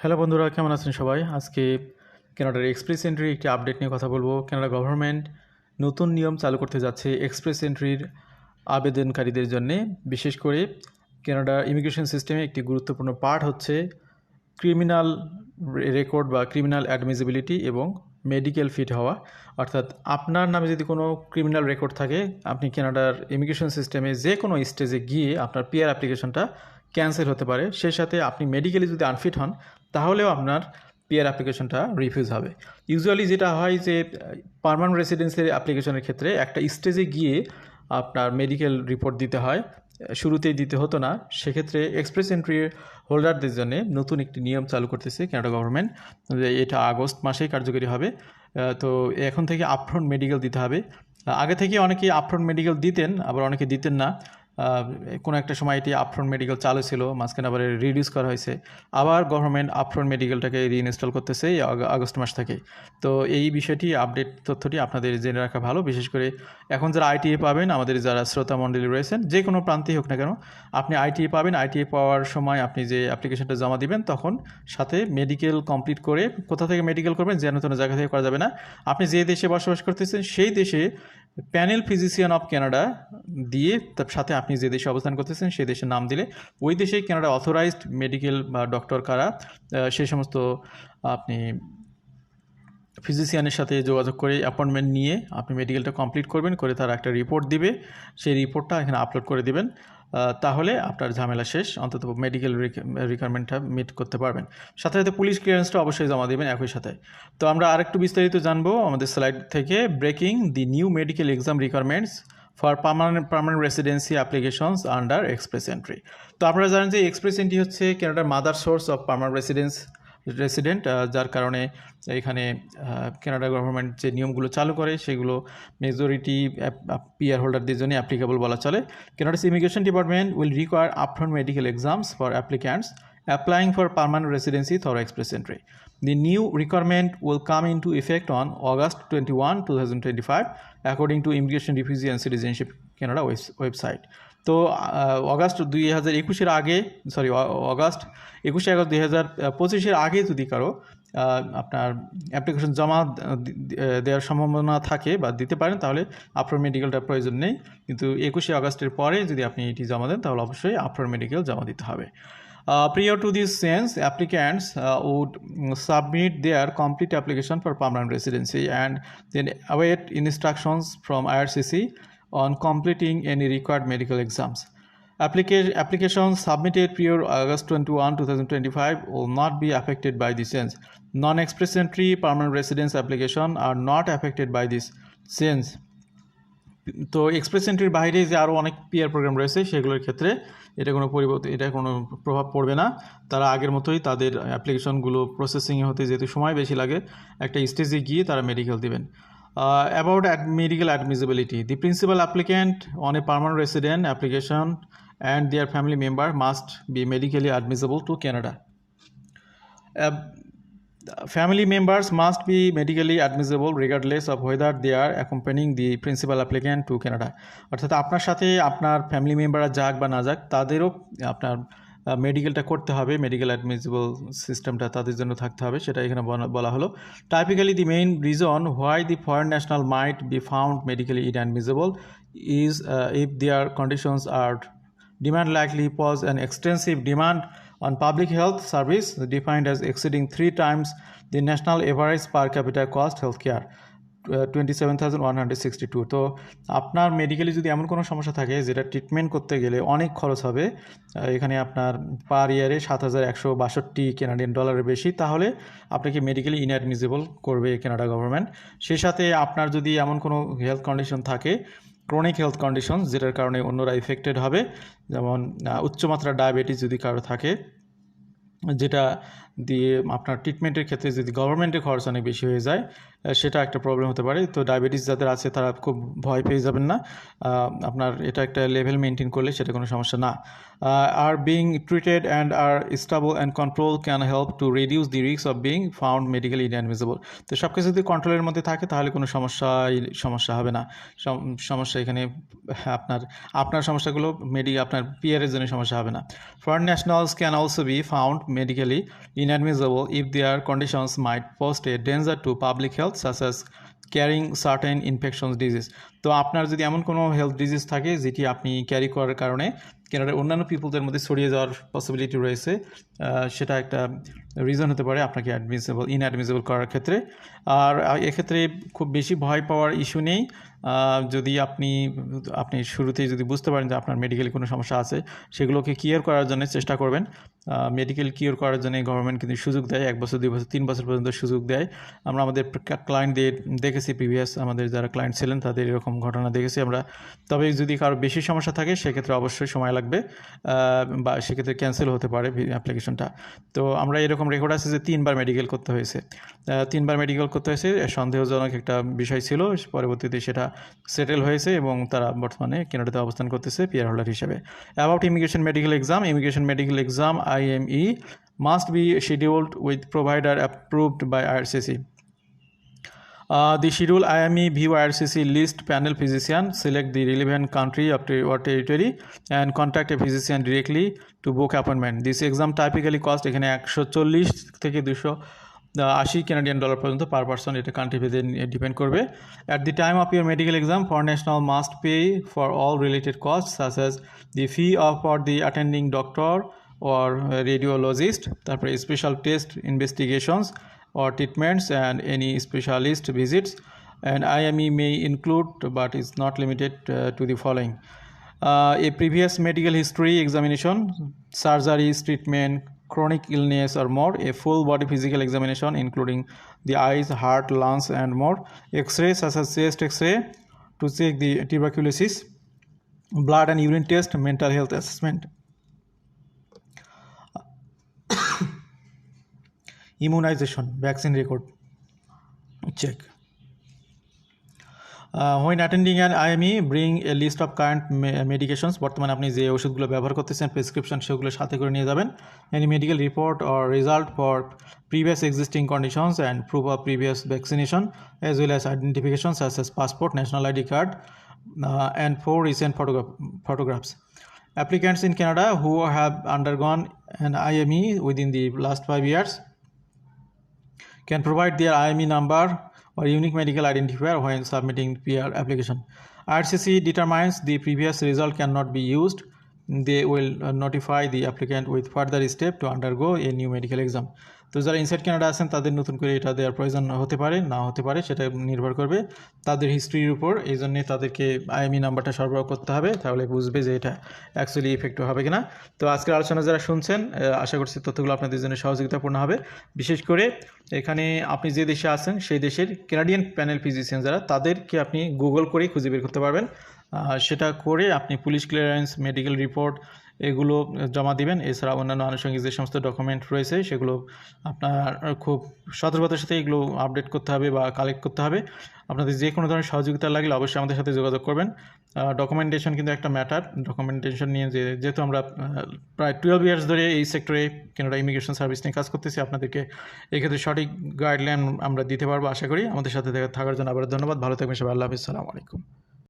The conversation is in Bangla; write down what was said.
হ্যালো বন্ধুরা, কেমন আছেন সবাই? আজকে কানাডার এক্সপ্রেস এন্ট্রির একটি আপডেট নিয়ে কথা বলব। কানাডা গভর্নমেন্ট নতুন নিয়ম চালু করতে যাচ্ছে এক্সপ্রেস এন্ট্রির আবেদনকারীদের জন্যে। বিশেষ করে কানাডা ইমিগ্রেশন সিস্টেমে একটি গুরুত্বপূর্ণ পার্ট হচ্ছে ক্রিমিনাল রেকর্ড বা ক্রিমিনাল অ্যাডমিজিবিলিটি এবং মেডিকেল ফিট হওয়া। অর্থাৎ আপনার নামে যদি কোনো ক্রিমিনাল রেকর্ড থাকে, আপনি কানাডার ইমিগ্রেশন সিস্টেমে যে কোনো স্টেজে গিয়ে আপনার পিআর অ্যাপ্লিকেশনটা ক্যান্সেল হতে পারে। সেই সাথে আপনি মেডিকেলি যদি আনফিট হন তাহলেও আপনার পিআর অ্যাপ্লিকেশনটা রিফিউজ হবে। ইউজুয়ালি যেটা হয় যে পারমানেন্ট রেসিডেন্সের অ্যাপ্লিকেশনের ক্ষেত্রে একটা স্টেজে গিয়ে আপনার মেডিকেল রিপোর্ট দিতে হয়। শুরুতেই দিতে হতো না। সেক্ষেত্রে এক্সপ্রেস এন্ট্রি হোল্ডারদের জন্য নতুন একটি নিয়ম চালু করতেছে কানাডা গভর্নমেন্ট যে, এটা আগস্ট মাসেই কার্যকরী হবে। তো এখন থেকে আপফ্রন্ট মেডিকেল দিতে হবে। আগে থেকে অনেকে আপফ্রন্ট মেডিকেল দিতেন, আবার অনেকে দিতেন না। কোনো একটা সময় এটি আপফ্রন্ট মেডিকেল চালু ছিল, মাঝখানে আবার রিডিউস করা হয়েছে। আবার গভর্নমেন্ট আপফ্রন্ট মেডিকেলটাকে রিইনস্টল করতেছে এই আগ- আগস্ট মাস থেকে। তো এই বিষয়টি আপডেট তথ্যটি আপনাদের জেনে রাখা ভালো। বিশেষ করে এখন যারা আইটিএ পাবেন, আমাদের যারা শ্রোতা মণ্ডলী রয়েছেন, যে কোনো প্রান্তেই হোক না কেন, আপনি আইটিএ পাবেন। আইটিএ পাওয়ার সময় আপনি যে অ্যাপ্লিকেশনটা জমা দিবেন, তখন সাথে মেডিকেল কমপ্লিট করে কোথা থেকে মেডিকেল করবেন, যেন তেন জায়গা থেকে করা যাবে না। আপনি যে দেশে বসবাস করতেছেন, সেই দেশে প্যানেল ফিজিশিয়ান অফ কানাডা দিয়ে তার সাথে আপনি যে দেশে অবস্থান করতেছেন, সেই দেশের নাম দিলে, ওই দেশে কানাডা অথরাইজড মেডিকেল বা ডক্টর কারা সেই সমস্ত আপনি ফিজিশিয়ানের সাথে যোগাযোগ করে অ্যাপয়েন্টমেন্ট নিয়ে আপনি মেডিকেলটা কমপ্লিট করবেন, করে তার একটা রিপোর্ট দিবে। সেই রিপোর্টটা এখানে আপলোড করে দিবেন। তাহলে আপনার ঝামেলা শেষ। অন্তত মেডিকেল রিকোয়ারমেন্টটা মিট করতে পারবেন। সাথে সাথে পুলিশ ক্লিয়ারেন্সটা অবশ্যই জমা দেবেন একই সাথে। তো আমরা আরেকটু বিস্তারিত জানব আমাদের স্লাইড থেকে breaking the new medical exam requirements for permanent permanent residency applications under express entry তো আপনারা জানেন যে এক্সপ্রেস এন্ট্রি হচ্ছে কেনাডার mother source of permanent residence resident যার কারণে এখানে কানাডা গভর্নমেন্ট যে নিয়মগুলো চালু করে সেগুলো মেজরিটি পিআর হোল্ডারদের জন্য অ্যাপ্লিকেবল বলা চলে Canada's immigration department will require upfront medical exams for applicants applying for permanent residency through express entry The new requirement will come into effect on August 21, 2025, according to Immigration, Refugee and Citizenship Canada webs- website. তো অগাস্ট দুই হাজার একুশের আগে সরি অগাস্ট একুশে আগস্ট দুই হাজার পঁচিশের আগে যদি কারও আপনার অ্যাপ্লিকেশন জমা দেওয়ার সম্ভাবনা থাকে বা দিতে পারেন তাহলে আপনার মেডিকেলটার প্রয়োজন নেই। কিন্তু একুশে আগস্টের পরে যদি আপনি এটি জমা দেন তাহলে অবশ্যই আপনার মেডিকেল জমা দিতে হবে। prior this sense, applicants uh, would mm, submit their complete application for permanent residency and then instructions from IRCC on completing any required medical exams. Applica- applications submitted prior August 21, 2025 will not be affected by this change. Non-express entry permanent residence application are not affected by this change. তো এক্সপ্রেস এন্ট্রির বাইরে যে আরও অনেক পিআর প্রোগ্রাম রয়েছে সেগুলোর ক্ষেত্রে এটা কোনো পরিবর্তন এটা কোনো প্রভাব পড়বে না তারা আগের মতোই তাদের অ্যাপ্লিকেশনগুলো প্রসেসিংয়ে হতে যেহেতু সময় বেশি লাগে একটা স্টেজে গিয়ে তারা মেডিকেল দেবেন about medical admissibility the principal applicant on a permanent resident application and their family member must be medically admissible to Canada Family members must be medically admissible regardless of whether they are accompanying the principal applicant to Canada. অর্থাৎ আপনার সাথে আপনার ফ্যামিলি মেম্বাররা যাক বা না যাক, তাদেরও আপনার মেডিকেলটা করতে হবে মেডিকেল অ্যাডমিসিবল সিস্টেমটা তাদের জন্য থাকতে হবে, সেটা এখানে বলা হলো। Typically the main reason why the foreign national might be found medically inadmissible is if their conditions are demand likely pose an extensive demand on public health service defined as exceeding three times the national average per capital cost health care twenty seven thousand one hundred sixty two তো আপনার মেডিকেলি যদি এমন কোনো সমস্যা থাকে যেটা ট্রিটমেন্ট করতে গেলে অনেক খরচ হবে এখানে আপনার পার ইয়ারে সাত হাজার একশো বাষট্টি কেনাডিয়ান ডলারের বেশি তাহলে আপনাকে মেডিকেলি ইনঅ্যাডমিসেবল করবে কানাডা গভর্নমেন্ট সেই সাথে আপনার যদি এমন কোনো হেলথ কন্ডিশন থাকে ক্রনিক হেলথ কন্ডিশন যেটার কারণে অন্যরা ইফেক্টেড হবে যেমন আহ, উচ্চমাত্রার ডায়াবেটিস যদি কারও থাকে যেটা দিয়ে আপনার ট্রিটমেন্টের ক্ষেত্রে যদি গভর্নমেন্টের খরচ অনেক বেশি হয়ে যায় সেটা একটা প্রবলেম হতে পারে। তো ডায়াবেটিস যাদের আছে, তারা খুব ভয় পেয়ে যাবেন না। আপনার এটা একটা লেভেল মেনটেন করলে সেটা কোনো সমস্যা না। Are being treated and are stable and control can help to reduce the risk of being found medically inadmissible তো সব কিছু যদি কন্ট্রোলের মধ্যে থাকে, তাহলে কোনো সমস্যাই, সমস্যা হবে না। সম- সমস্যা এখানে, আপনার আপনার সমস্যাগুলো মেডি আপনার পিয়ারের জন্য সমস্যা হবে না। Foreign nationals can also be found medically inadmissible if conditions conditions post a danger to public public health such as carrying certain infections disease তো আপনার যদি এমন কোনো হেলথ ডিজিজ থাকে, যেটি আপনি ক্যারি করার কারণে কেনাডার অন্যান্য পিপলদের মধ্যে ছড়িয়ে যাওয়ার পসিবিলিটি রয়েছে সেটা একটা রিজন হতে পারে আপনাকে অ্যাডমিসেবল ইনঅ্যাডমিসেবল করার ক্ষেত্রে। আর এক্ষেত্রে খুব বেশি ভয় পাওয়ার ইস্যু নেই। যদি আপনি আপনি শুরুতেই যদি বুঝতে পারেন যে আপনার মেডিকেলি কোনো সমস্যা আছে, সেগুলোকে কিওর করার জন্য চেষ্টা করবেন। মেডিকেল কিওর করার জন্য গভর্নমেন্ট কিন্তু সুযোগ দেয়, এক বছর, দুই বছর, তিন বছর পর্যন্ত সুযোগ দেয়। আমরা আমাদের ক্লায়েন্টদের দেখেছি প্রিভিয়াস আমাদের যারা ক্লায়েন্ট ছিলেন, তাদের এরকম ঘটনা দেখেছি আমরা। তবে যদি কারও বেশি সমস্যা থাকে সেক্ষেত্রে অবশ্যই সময় লাগবে বা সেক্ষেত্রে ক্যান্সেল হতে পারে অ্যাপ্লিকেশনটা তো আমরা এরকম রেকর্ড আছে যে তিনবার মেডিকেল করতে হয়েছে। তিনবার মেডিকেল করতে হয়েছে সন্দেহজনক একটা বিষয় ছিল। পরবর্তীতে সেটা সেটেল হয়েছে এবং তারা বর্তমানে কেনাডাতে অবস্থান করতেছে পিয়ার হোল্ডার হিসেবে। About immigration medical exam immigration medical exam IME must be scheduled with provider approved by IRCC Uh, the schedule IME view IRCC list panel physician, select the relevant country of ter- or territory and contact a physician directly to book appointment. This exam typically cost এখানে একশো চল্লিশ থেকে দুশো আশি কানাডিয়ান ডলার পর্যন্ত পার পার্সন এটা কান্ট্রি ভেদে ডিপেন্ড করবে at the time of your medical exam for national must pay for all related cost such as the fee of for the attending doctor or radiologist তারপরে special test investigations or treatments and any specialist visits. And IME may include but is not limited uh, to the following. Uh, a previous medical history examination surgeries treatment chronic illness or more a full body physical examination including the eyes heart lungs and more x-ray such as chest x-ray to check the tuberculosis blood and urine test mental health assessment immunisation vaccine record check when attending an IME bring a list of current medications বর্তমানে আপনি যে ওষুধগুলো ব্যবহার করতেছেন প্রেসক্রিপশন সেগুলো সাথে করে নিয়ে যাবেন। Any medical report or result for previous existing conditions and proof of previous vaccination as well as identification as is passport national ID card and four recent photograph photographs applicants in Canada who have undergone an IME within the last five years can provide their IME number or unique medical identifier when submitting PR application. RCC determines the previous result cannot be used. They will uh, notify the applicant with further step to undergo a new medical exam. তো যারা ইনসাইড কানাডা আছেন, তাদের নতুন করে এটা দেওয়ার প্রয়োজন হতে পারে, না হতে পারে, সেটা নির্ভর করবে তাদের হিস্ট্রির উপর। এই জন্যে তাদেরকে আইএমই নাম্বারটা সরবরাহ করতে হবে, তাহলে বুঝবে যে এটা অ্যাকচুয়ালি ইফেক্টিভ হবে কিনা। তো আজকের আলোচনা যারা শুনছেন আশা করছি তথ্যগুলো আপনাদের জন্য সহযোগিতাপূর্ণ হবে। বিশেষ করে এখানে আপনি যে দেশে আছেন, সেই দেশের কেনাডিয়ান প্যানেল ফিজিশিয়ান যারা, তাদেরকে আপনি গুগল করেই খুঁজে বের করতে পারবেন। সেটা করে আপনি পুলিশ ক্লিয়ারেন্স মেডিকেল রিপোর্ট এগুলো জমা দিবেন। এছাড়া অন্যান্য আনুষঙ্গিক যে সমস্ত ডকুমেন্ট রয়েছে, সেগুলো আপনার খুব সতর্কতার সাথে এগুলো আপডেট করতে হবে বা কালেক্ট করতে হবে। আপনাদের যে কোনো ধরনের সহযোগিতা লাগলে অবশ্যই আমাদের সাথে যোগাযোগ করবেন। ডকুমেন্টেশন কিন্তু একটা ম্যাটার ডকুমেন্টেশন নিয়ে যে, যেহেতু আমরা প্রায় টুয়েলভ ইয়ার্স ধরে এই সেক্টরে কেনাডা ইমিগ্রেশন সার্ভিস নিয়ে কাজ করতেছি, আপনাদেরকে এক্ষেত্রে সঠিক গাইডলাইন আমরা দিতে পারব আশা করি। আমাদের সাথে থাকার জন্য আবার ধন্যবাদ। ভালো থাকবেন সবাই। আল্লাহ হাফিজ। আলাইকুম।